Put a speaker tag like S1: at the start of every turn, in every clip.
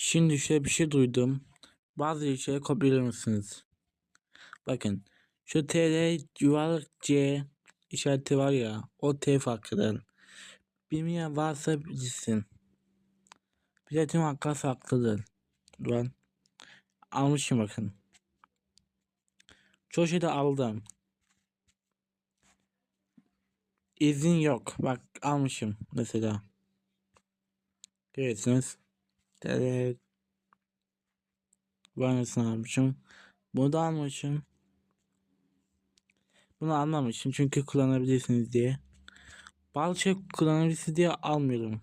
S1: Şimdi şöyle bir şey duydum. Bazı şeyleri kopyalar mısınız? Bakın. Şu TL yuvarlak C işareti var ya. O T farkıdır. Bilmeyen varsa bilsin. Platin hakkı haklıdır. Ben almışım bakın. Çoğu şeyde aldım. İzin yok. Bak almışım mesela. Görüyorsunuz. Evet. Banısını almışım. Bunu da almışım. Bunu almamışım çünkü kullanabilirsiniz diye. Bazı şey kullanabilirsiniz diye almıyorum.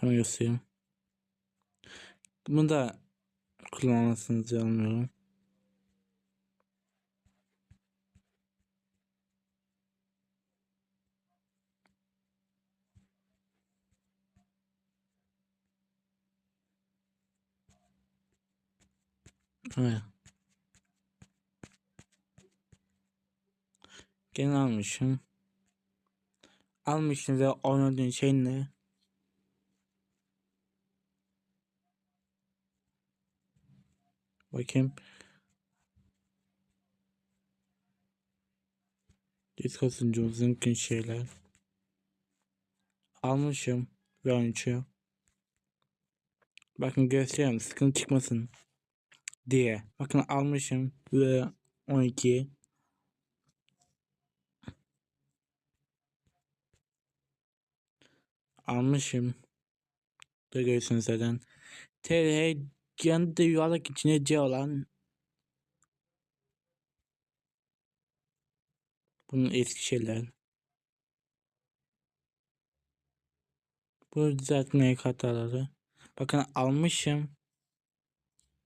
S1: Hemen göstereyim. Bunu da kullanmasınız diye almıyorum. Evet. Gene almışım. Almışım ve oynadığın şey ne? Bakayım. Disco sunucumuzun şeyler. Almışım ve oynayacağım. Bakın göstereyim sıkıntı çıkmasın diye. Bakın almışım ve 12 almışım. Da görüyorsunuz zaten. TR yanında yuvarlak içine C olan bunun eski şeyler. Bu düzeltmeye hataları. Bakın almışım.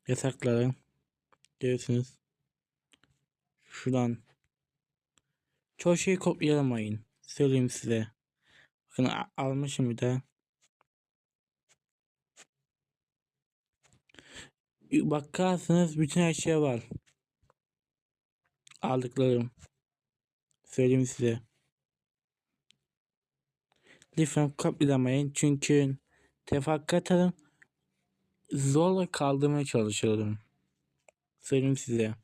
S1: Yasakları. Görüyorsunuz. Şuradan. Çoğu şeyi kopyalamayın. Söyleyeyim size. Bakın almışım bir de. Bakarsanız bütün her şey var. Aldıklarım. Söyleyeyim size. Lütfen kopyalamayın çünkü tefakkaten zorla kaldırmaya çalışıyorum. Söyleyeyim size.